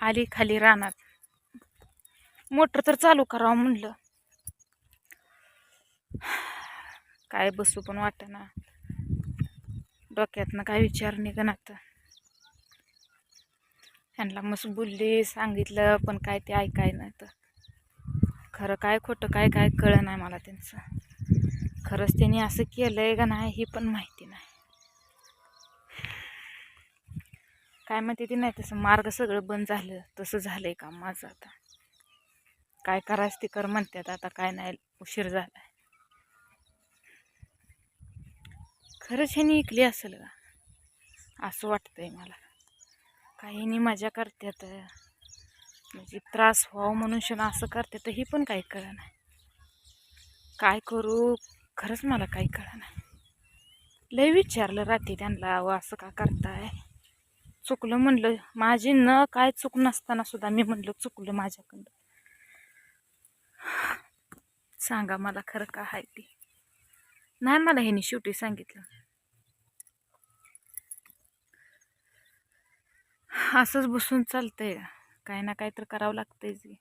आली खाली रानात. मोटर तर चालू करावं म्हणलं. काय बसू पण वाटेना. डोक्यातनं काय विचार निघणार त्यांना ह्यांना मस्त बोलली सांगितलं पण काय ते ऐकाय नाही तर. खरं काय खोटं काय काय कळ नाही मला त्यांचं. खरंच त्यांनी असं केलंय का नाही हे पण माहिती नाही. काय माहिती ते नाही तसं मार्ग सगळं बंद झालं तसं झालंय का माझं आता. काय करायचं ते कर म्हणतात आता काय नाही उशीर झाला खरंच ह्यानी ऐकली असेल का? असं वाटतंय मला. काहीनी मजा करतात म्हणजे त्रास व्हावं म्हणून क्षण असं करते तर ही पण काही कळलं नाही काय करू? खरंच मला काही कळलं नाही लय विचारलं रात्री त्यांना अहो असं का करताय? चुकलं म्हणलं माझी न काय चूक नसताना सुद्धा मी म्हणलं चुकलं माझ्याकडं. सांगा मला खरं का आहे ते. नाही मला ह्यानी शेवटी सांगितलं. असंच बसून चालतंय. का काय ना काय तर करावं लागतंय जे.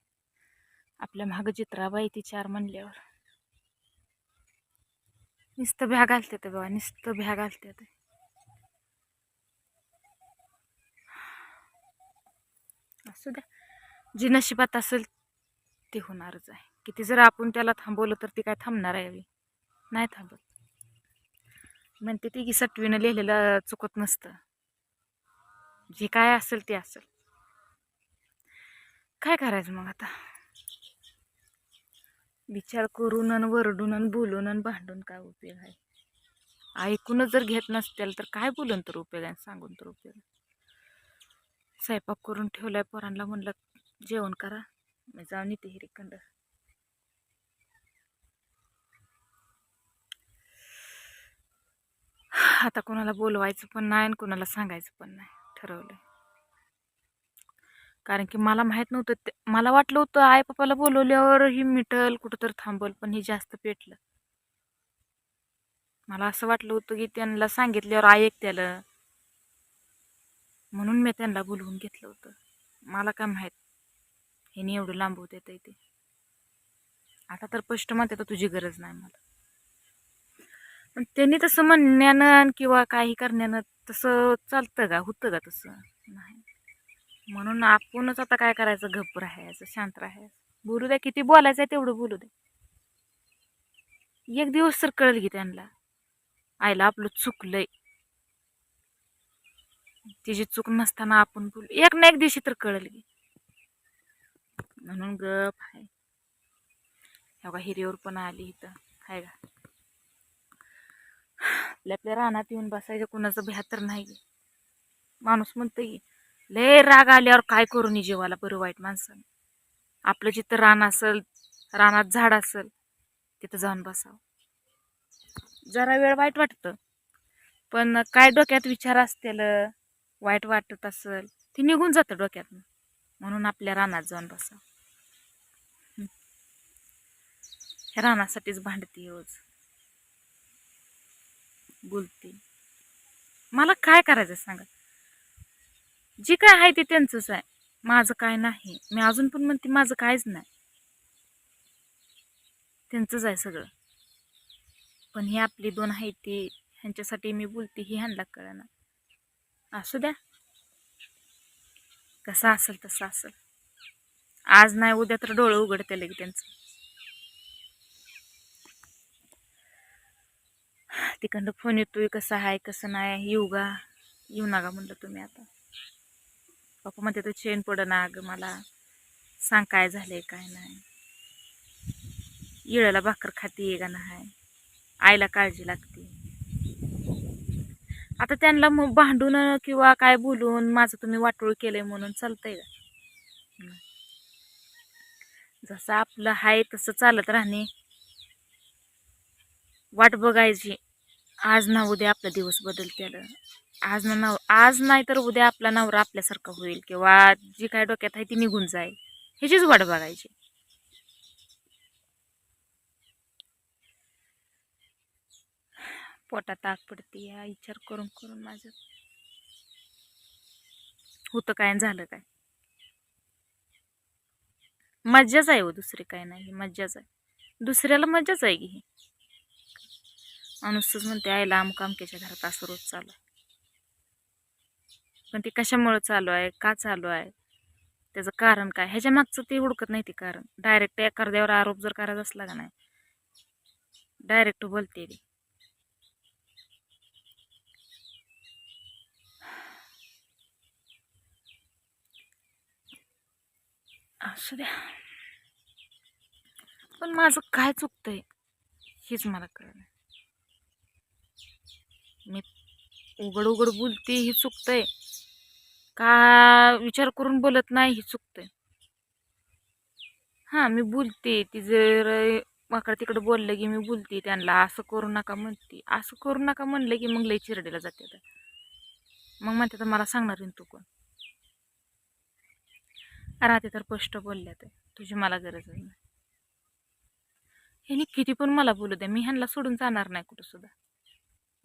आपल्या मागं चित्राबाई ती चार म्हणल्यावर. नुसतं भ्या घालते ते बाबा नुसतं भ्या घालते ते असू द्या जी नशिबात असेल ते होणारच आहे. किती जर आपण त्याला थांबवलं तर ती काय थांबणार आहे नाही थांबत. म्हणते ती की सटवीनं लिहिलेलं चुकत नसतं. जे काय असेल ते असेल. काय करायचं मग आता? विचार करून आणि वरडून आणि बोलून आणि भांडून काय उपयोग आहे? ऐकूनच जर घेत नसतील तर काय बोलून तर उपयोग आहे? सांगून तर उपयोग आहे? स्वयंपाक करून ठेवलाय पोरांना म्हणलं जेवण करा. मी जाऊन येते हिरीखंड आता कोणाला बोलवायचं पण नाही आणि कोणाला सांगायचं पण नाही ठरवलं कारण की मला माहीत नव्हतं ते मला वाटलं होतं आई पप्पाला बोलवल्यावर ही मिटल कुठं तर थांबल पण हे जास्त पेटलं. मला असं वाटलं होतं की त्यांना सांगितल्यावर ऐक त्याला म्हणून मी त्यांना बोलवून घेतलं होतं. मला काय माहीत? ह्याने एवढं लांबवत येतं ते. आता तर स्पष्ट म्हणते तर तुझी गरज नाही मला. पण त्यांनी तसं म्हणण्यानं किंवा काही करण्यानं तसं चालतं का? होतं का तसं? नाही. म्हणून आपणच आता काय करायचं? गप्प राहायचं शांत राहायचं. बोलू द्या किती बोलायचं आहे तेवढं बोलू द्या. एक दिवस तर कळेल की त्यांना. आईला आपलं चुकलंय. तिची चूक नसताना आपण बोल एक ना एक दिवशी तर कळेल की. म्हणून गप आहे बघा हिरीवर पण आली इथं. हाय का? आपल्या आपल्या रानात येऊन बसायचं कुणाचं भ्यातर नाही. माणूस म्हणतं की लय राग आल्यावर काय करू नी जीवाला बरं वाईट माणसानं. आपलं जिथं रान असेल रानात झाड असेल तिथं जाऊन बसावं. जरा वेळ वाईट वाटतं. पण काय डोक्यात विचार असतील वाईट वाटत असेल ते निघून जातं डोक्यातनं. म्हणून आपल्या रानात जाऊन बसा. ह्या रानासाठीच भांडते रोज. बोलते. मला काय करायचं सांगा? जे काय आहे ते त्यांचंच आहे. माझं काय नाही. मी अजून पण म्हणते माझं कायच नाही. त्यांचंच आहे सगळं. पण ही आपली दोन आहे ते ह्यांच्यासाठी मी बोलते ही ह्यांना कळणार असू द्या. कसं असेल तसं असेल. आज नाही उद्या तर डोळं उघडते लगे त्यांचं. तिकडं फोन येतोय कसं आहे कसं नाही येऊ गा येऊ नका म्हणलं तुम्ही आता. पप्पा म्हणते तर चेन पडं ना अगं मला. सांग काय झालंय काय नाही. इळाला भाकर खाती का नाही? आईला काळजी लागते. आता त्यांना मग भांडून किंवा काय बोलून माझं तुम्ही वाटोळ केलंय म्हणून चालतंय का? जसं आपलं आहे तसं चालत राहणे. वाट बघायची. आज ना उद्या आपला दिवस बदलतेलं आज ना नव आज नाही तर उद्या आपला नवरा आपल्यासारखा होईल किंवा जी काय डोक्यात आहे ती निघून जाईल. ह्याचीच वाट बघायची. पोटात आग पडते या विचार करून करून माझं होतं काय झालं काय? मज्जाच आहे हो दुसरी काय नाही मज्जाच आहे. दुसऱ्याला मज्जाच आहे की ही? माणूसच म्हणते आईला आमक घरात असं रोज चालू आहे. पण ते कशामुळं चालू आहे का चालू आहे? त्याचं कारण काय? ह्याच्या मागचं ते हुडकत नाही ते कारण. डायरेक्ट एखाद्यावर आरोप जर करायचा असला का नाही? डायरेक्ट बोलते ती. असू द्या. पण माझं काय चुकतंय हेच मला कळलं मी उघड उघड बोलते हे चुकतंय. का विचार करून बोलत नाही हे चुकतंय. हां मी बोलते. ती जर माकडं तिकडं बोललं की मी बोलते त्यांना असं करू नका म्हणते. असं करू नका म्हणलं की मग लई चिरडेला जाते मग म्हणते तर मला सांगणार आहे ना तू कोण? राहते तर स्पष्ट बोलल्या ते. तुझी मला गरज नाही. ह्यानी किती पण मला बोलू द्या मी ह्यांना सोडून जाणार नाही कुठं सुद्धा.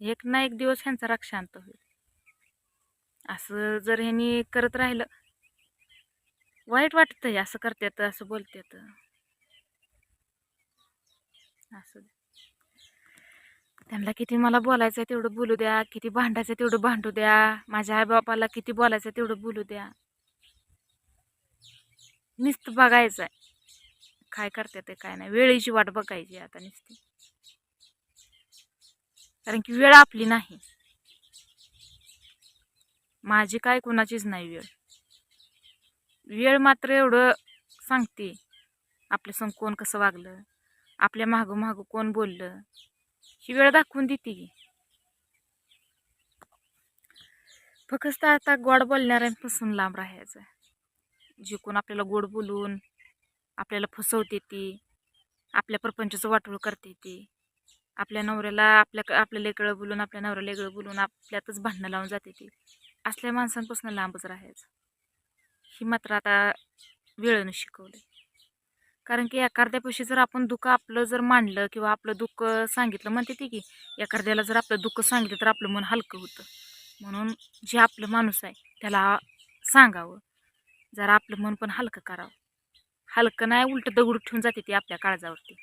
एक ना एक दिवस ह्यांचा राग शांत होईल. असं जर ह्यानी करत राहिलं वाईट वाटतंय असं करतात असं बोलतात असं त्यांना किती मला बोलायचं आहे तेवढं बोलू द्या किती भांडायचं आहे तेवढं भांडू द्या. माझ्या आईबापाला किती बोलायचं आहे तेवढं बोलू द्या. नुसतं बघायचं आहे काय करते ते काय नाही. वेळेची वाट बघायची आता नुसती. कारण की वेळ आपली नाही. माझी काय कुणाचीच नाही वेळ. वेळ मात्र एवढं सांगते. आपल्या संग कोण कसं वागलं? आपल्या मागं मागं कोण बोललं? ही वेळ दाखवून देते की. फक्त आता गोड बोलणाऱ्यांपासून लांब राहायचं जिकून आपल्याला गोड बोलून आपल्याला फसवते ती आपल्या प्रपंचाचं वाटोळ करते ती. आपल्या नवऱ्याला आपल्या आपल्या लेकळं बोलून आपल्या नवऱ्याला लेगळं बोलून आपल्यातच भांडणं लावून जाते ती. असल्या माणसांपासून लांबच राहायचं. ही मात्र आता वेळेनं शिकवलं कारण की एखाद्यापाशी जर आपण दुःख आपलं जर मांडलं किंवा आपलं दुःख सांगितलं म्हणते ती की एखाद्याला जर आपलं दुःख सांगितलं तर आपलं मन हलकं होतं. म्हणून जे आपलं माणूस आहे त्याला सांगावं. जरा आपलं मन पण हलकं करावं. हलकं नाही उलटं दगड ठेवून जाते ती आपल्या काळजावरती.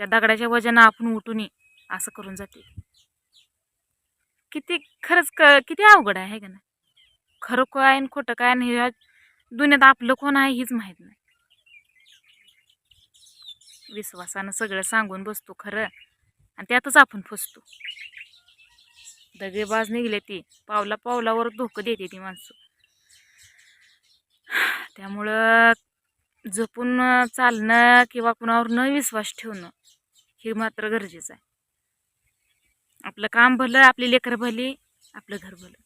त्या दगडाच्या वजनं आपण उठून असं करून जाते. किती खरंच क किती अवघड आहे का नाही? खरं काय आणि खोटं काय आणि ह्या दुनियात आपलं कोण आहे हीच माहीत नाही. विश्वासानं सगळं सांगून बसतो खरं आणि त्यातच आपण फसतो. दगेबाज निघले ती पावला पावलावर धोकं देते ती माणसं. त्यामुळं जपून चालणं किंवा कुणावर न विश्वास ठेवणं हे मात्र गरजेचं आहे. आपलं काम भलं आपली लेकरं भली आपलं घर भलं.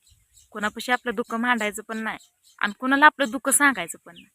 कोणापाशी आपलं दुःख मांडायचं पण नाही आणि कोणाला आपलं दुःख सांगायचं पण नाही.